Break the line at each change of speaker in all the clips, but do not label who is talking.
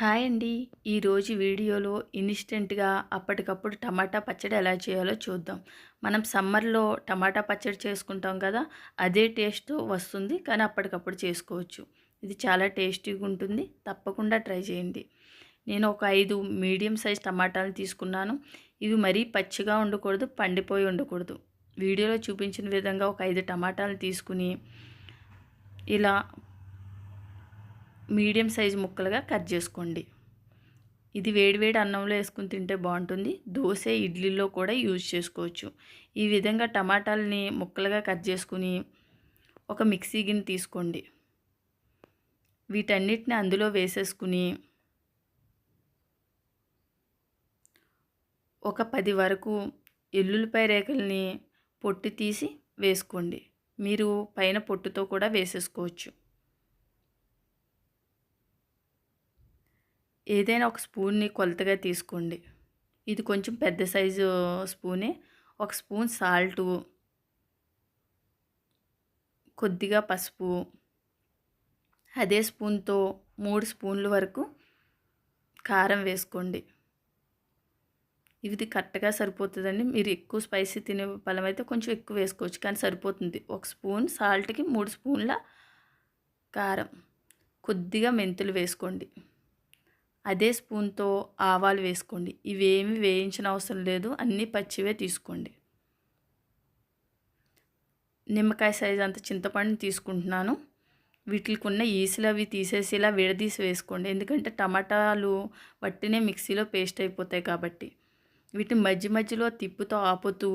Hi అండి. ఈరోజు వీడియోలో ఇన్స్టెంట్గా అప్పటికప్పుడు టమాటా పచ్చడి ఎలా చేయాలో చూద్దాం. మనం సమ్మర్లో టమాటా పచ్చడి చేసుకుంటాం కదా అదే టేస్ట్ వస్తుంది కానీ అప్పటికప్పుడు చేసుకోవచ్చు. ఇది చాలా టేస్టీగా ఉంటుంది. తప్పకుండా ట్రై చేయండి. నేను ఒక ఐదు మీడియం సైజ్ టమాటాలు తీసుకున్నాను. ఇవి మరీ పచ్చిగా ఉండకూడదు పండిపోయి ఉండకూడదు. వీడియోలో చూపించిన విధంగా ఒక ఐదు టమాటాలు తీసుకుని ఇలా మీడియం సైజు ముక్కలుగా కట్ చేసుకోండి. ఇది వేడివేడి అన్నంలో వేసుకుని తింటే బాగుంటుంది. దోశ ఇడ్లీలో కూడా యూజ్ చేసుకోవచ్చు. ఈ విధంగా టమాటాలని ముక్కలుగా కట్ చేసుకుని ఒక మిక్సీ గిన్నె తీసుకోండి. వీటన్నిటిని అందులో వేసేసుకుని ఒక పది వరకు ఎల్లుల్లిపాయ రేఖల్ని పొట్టు తీసి వేసుకోండి. మీరు పైన పొట్టుతో కూడా వేసేసుకోవచ్చు. ఏదైనా ఒక స్పూన్ని కొలతగా తీసుకోండి. ఇది కొంచెం పెద్ద సైజు స్పూనే. ఒక స్పూన్ సాల్టు. కొద్దిగా పసుపు. అదే స్పూన్తో మూడు స్పూన్ల వరకు కారం వేసుకోండి. ఇది కరెక్ట్గా సరిపోతుందండి. మీరు ఎక్కువ స్పైసీ తినే పలం అయితే కొంచెం ఎక్కువ వేసుకోవచ్చు. కానీ సరిపోతుంది. ఒక స్పూన్ సాల్ట్కి మూడు స్పూన్ల కారం. కొద్దిగా మెంతులు వేసుకోండి. అదే స్పూన్తో ఆవాలు వేసుకోండి. ఇవేమి వేయించిన అవసరం లేదు. అన్నీ పచ్చివే తీసుకోండి. నిమ్మకాయ సైజ్ అంత చింతపండు తీసుకుంటున్నాను. వీటికి ఉన్న ఈసులు అవి తీసేసి ఇలా విడదీసి వేసుకోండి. ఎందుకంటే టమాటాలు వట్టినే మిక్సీలో పేస్ట్ అయిపోతాయి కాబట్టి. వీటిని మధ్య మధ్యలో తిప్పుతో ఆపుతూ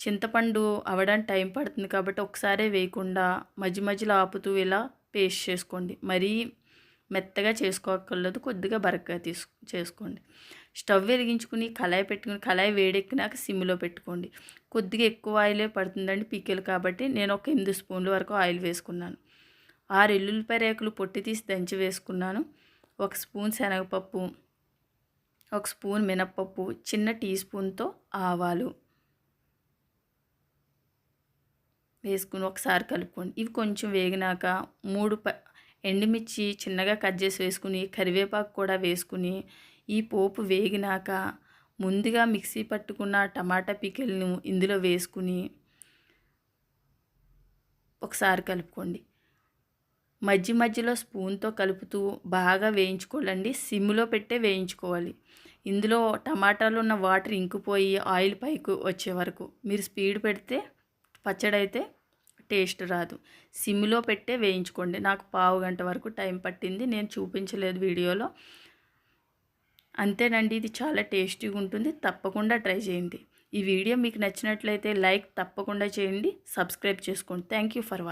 చింతపండు అవడానికి టైం పడుతుంది కాబట్టి ఒకసారే వేయకుండా మధ్య మధ్యలో ఆపుతూ ఇలా పేస్ట్ చేసుకోండి. మరీ మెత్తగా చేసుకోకర్లేదు కొద్దిగా బరకగా తీసు చేసుకోండి. స్టవ్ వెలిగించుకుని కళాయి పెట్టుకుని కళాయి వేడెక్కినాక సిమ్లో పెట్టుకోండి. కొద్దిగా ఎక్కువ ఆయిలే పడుతుందండి పీకెలు కాబట్టి నేను ఒక ఎనిమిది స్పూన్ల వరకు ఆయిల్ వేసుకున్నాను. ఆరు ఎల్లుల్లిపాయ రేకులు పొట్టి తీసి దంచి వేసుకున్నాను. ఒక స్పూన్ శనగపప్పు ఒక స్పూన్ మినప్పప్పు చిన్న టీ స్పూన్తో ఆవాలు వేసుకుని ఒకసారి కలుపుకోండి. ఇవి కొంచెం వేగినాక మూడు ప ఎండుమిర్చి చిన్నగా కట్ చేసి వేసుకుని కరివేపాకు కూడా వేసుకుని ఈ పోపు వేగినాక ముందుగా మిక్సీ పట్టుకున్న టమాటా పికిల్ను ఇందులో వేసుకుని ఒకసారి కలుపుకోండి. మధ్య మధ్యలో స్పూన్తో కలుపుతూ బాగా వేయించుకోవాలండి. సిమ్లో పెట్టే వేయించుకోవాలి. ఇందులో టమాటాలు ఉన్న వాటర్ ఇంకిపోయి ఆయిల్ పైకి వచ్చే వరకు. మీరు స్పీడ్ పెడితే పచ్చడి అయితే టేస్ట్ రాదు. సిమ్లో పెట్టే వేయించుకోండి. నాకు పావు గంట వరకు టైం పట్టింది. నేను చూపించలేదు వీడియోలో. అంతేనండి ఇది చాలా టేస్టీగా ఉంటుంది. తప్పకుండా ట్రై చేయండి. ఈ వీడియో మీకు నచ్చినట్లయితే లైక్ తప్పకుండా చేయండి. సబ్స్క్రైబ్ చేసుకోండి. Thank you for watching